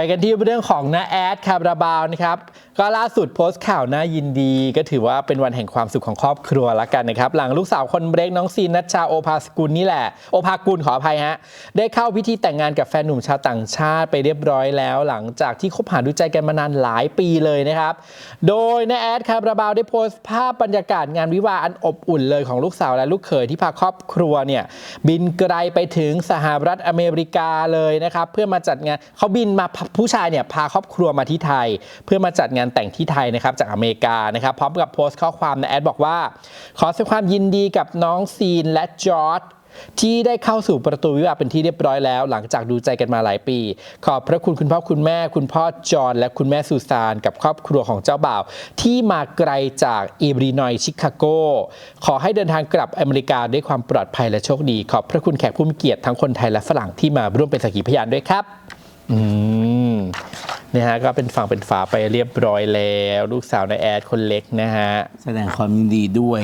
ไปกันที่เรื่องของน้าแอดคาราบาวนะครับ ก็ล่าสุดโพสต์ข่าวน่ายินดี ก็ถือว่าเป็นวันแห่งความสุขของครอบครัวละกันนะครับ หลังลูกสาวคนเล็กน้องซีนนัชชาโอภาสกุลนี่แหละ โอภากุลขออภัยฮะ ได้เข้าพิธีแต่งงานกับแฟนหนุ่มชาวต่างชาติไปเรียบร้อยแล้ว หลังจากที่คบหาดูใจกันมานานหลายปีเลยนะครับ โดยน้าแอดคาราบาวได้โพสต์ภาพบรรยากาศงานวิวาอันอบอุ่นเลยของลูกสาวและลูกเขยที่พาครอบครัวเนี่ยบินไกลไปถึงสหรัฐอเมริกาเลยนะครับเพื่อมาจัดงานเขาบินมาผู้ชายเนี่ยพาครอบครัวมาที่ไทย เพื่อมาจัดงานแต่งที่ไทยนะครับจากอเมริกานะครับพร้อมกับโพสต์ข้อความในแอดบอกว่า ขอแสดงความยินดีกับน้องซีนและจอร์ดที่ได้เข้าสู่ประตูวิวาเป็นที่เรียบร้อยแล้ว หลังจากดูใจกันมาหลายปี ขอบพระคุณคุณพ่อคุณแม่ คุณพ่อจอห์นและคุณแม่ซูซานกับครอบครัวของเจ้าบ่าว ที่มาไกลจากอิลลินอยชิคาโก ขอให้เดินทางกลับอเมริกาด้วยความปลอดภัยและโชคดี ขอบพระคุณแขกผู้มีเกียรติทั้งคนไทยและฝรั่งที่มาร่วมเป็นสักขีพยานด้วยครับ อืม นะฮะก็เป็นฝั่งเป็นฝาไปเรียบร้อยแล้ว ลูกสาวในายแอดคนเล็กนะฮะ แสดงความยินดีด้วย